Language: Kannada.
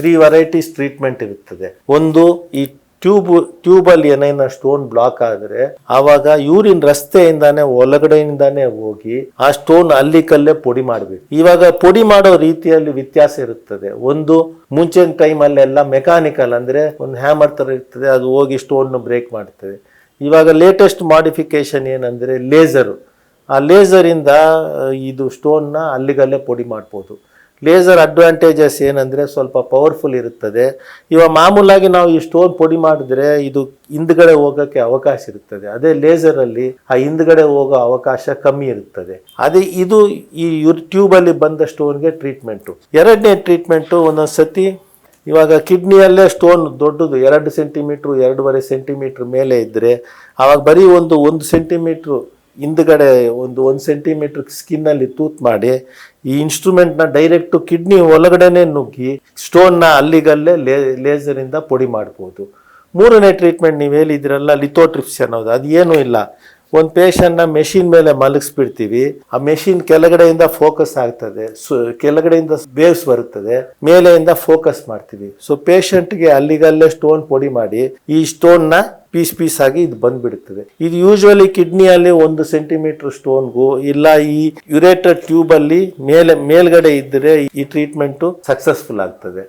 ತ್ರೀ ವೆರೈಟೀಸ್ ಟ್ರೀಟ್ಮೆಂಟ್ ಇರುತ್ತದೆ. ಒಂದು ಈ ಟ್ಯೂಬ್ ಟ್ಯೂಬಲ್ಲಿ ಏನೇನ ಸ್ಟೋನ್ ಬ್ಲಾಕ್ ಆದ್ರೆ, ಆವಾಗ ಯೂರಿನ್ ರಸ್ತೆಯಿಂದಾನೇ, ಒಳಗಡೆಯಿಂದಾನೇ ಹೋಗಿ ಆ ಸ್ಟೋನ್ ಅಲ್ಲಿ ಕಲ್ಲೇ ಪುಡಿ ಮಾಡಬೇಕು. ಇವಾಗ ಪುಡಿ ಮಾಡೋ ರೀತಿಯಲ್ಲಿ ವ್ಯತ್ಯಾಸ ಇರುತ್ತದೆ. ಒಂದು ಮುಂಚಿನ ಟೈಮಲ್ಲೆಲ್ಲ ಮೆಕ್ಯಾನಿಕಲ್ ಅಂದ್ರೆ ಒಂದು ಹ್ಯಾಮರ್ ತರ ಇರ್ತದೆ, ಅದು ಹೋಗಿ ಸ್ಟೋನ್ ಬ್ರೇಕ್ ಮಾಡ್ತದೆ. ಇವಾಗ ಲೇಟೆಸ್ಟ್ ಮಾಡಿಫಿಕೇಶನ್ ಏನಂದ್ರೆ ಲೇಸರು ಆ ಲೇಸರಿಂದ ಇದು ಸ್ಟೋನ್ನ ಅಲ್ಲಿಗಲ್ಲೇ ಪುಡಿ ಮಾಡ್ಬೋದು. ಲೇಸರ್ ಅಡ್ವಾಂಟೇಜಸ್ ಏನಂದರೆ ಸ್ವಲ್ಪ ಪವರ್ಫುಲ್ ಇರುತ್ತದೆ. ಇವಾಗ ಮಾಮೂಲಾಗಿ ನಾವು ಈ ಸ್ಟೋನ್ ಪುಡಿ ಮಾಡಿದ್ರೆ ಇದು ಹಿಂದ್ಗಡೆ ಹೋಗೋಕ್ಕೆ ಅವಕಾಶ ಇರುತ್ತದೆ ಅದೇ ಲೇಸರಲ್ಲಿ ಆ ಹಿಂದ್ಗಡೆ ಹೋಗೋ ಅವಕಾಶ ಕಮ್ಮಿ ಇರುತ್ತದೆ ಅದೇ ಇದು ಈ ಟ್ಯೂಬಲ್ಲಿ ಬಂದ ಸ್ಟೋನ್ಗೆ ಟ್ರೀಟ್ಮೆಂಟು ಎರಡನೇ ಟ್ರೀಟ್ಮೆಂಟು ಒಂದೊಂದು ಸತಿ ಇವಾಗ ಕಿಡ್ನಿಯಲ್ಲೇ ಸ್ಟೋನ್ ದೊಡ್ಡದು ಎರಡು ಸೆಂಟಿಮೀಟ್ರು ಎರಡೂವರೆ ಸೆಂಟಿಮೀಟ್ರ್ ಮೇಲೆ ಇದ್ದರೆ ಆವಾಗ ಬರೀ ಒಂದು ಒಂದು ಸೆಂಟಿಮೀಟ್ರು ಹಿಂದ್ಗಡೆ ಒಂದು ಒಂದು ಸೆಂಟಿಮೀಟ್ರ್ ಸ್ಕಿನ್ನಲ್ಲಿ ತೂತ್ ಮಾಡಿ, ಈ ಇನ್ಸ್ಟ್ರೂಮೆಂಟ್ನ ಡೈರೆಕ್ಟು ಕಿಡ್ನಿ ಒಳಗಡೆನೆ ನುಗ್ಗಿ ಸ್ಟೋನ್ನ ಅಲ್ಲಿಗಲ್ಲೇ ಲೇ ಲೇಸರಿಂದ ಪುಡಿ ಮಾಡ್ಬೋದು. ಮೂರನೇ ಟ್ರೀಟ್ಮೆಂಟ್ ನೀವು ಹೇಳಿದ್ರಲ್ಲ ಲಿಥೋಟ್ರಿಪ್ಸ್ ಅನ್ನೋದು. ಅದು ಏನೂ ಇಲ್ಲ. ಒಂದು ಪೇಷಂಟ್ನ ಮೆಷಿನ್ ಮೇಲೆ ಮಲಗಿಸ್ಬಿಡ್ತೀವಿ. ಆ ಮೆಷಿನ್ ಕೆಳಗಡೆಯಿಂದ ಫೋಕಸ್ ಆಗ್ತದೆ. ಸೊ, ಕೆಳಗಡೆಯಿಂದ ಬೇವ್ಸ್ ಬರುತ್ತದೆ. ಮೇಲೆಯಿಂದ ಫೋಕಸ್ ಮಾಡ್ತೀವಿ. ಸೊ ಪೇಷಂಟ್ಗೆ ಅಲ್ಲಿಗಲ್ಲೇ ಸ್ಟೋನ್ ಪುಡಿ ಮಾಡಿ, ಈ ಸ್ಟೋನ್ನ ಪೀಸ್ ಪೀಸ್ ಆಗಿ ಇದು ಬಂದ್ಬಿಡುತ್ತದೆ ಇದು ಯೂಶ್ವಲಿ ಕಿಡ್ನಿಯಲ್ಲಿ ಒಂದು ಸೆಂಟಿಮೀಟರ್ ಸ್ಟೋನ್ಗೂ ಇಲ್ಲ ಈ ಯುರೇಟರ್ ಟ್ಯೂಬ್ ಅಲ್ಲಿ ಮೇಲೆ, ಮೇಲ್ಗಡೆ ಇದ್ದರೆ ಈ ಟ್ರೀಟ್ಮೆಂಟು ಸಕ್ಸಸ್ಫುಲ್ ಆಗ್ತದೆ.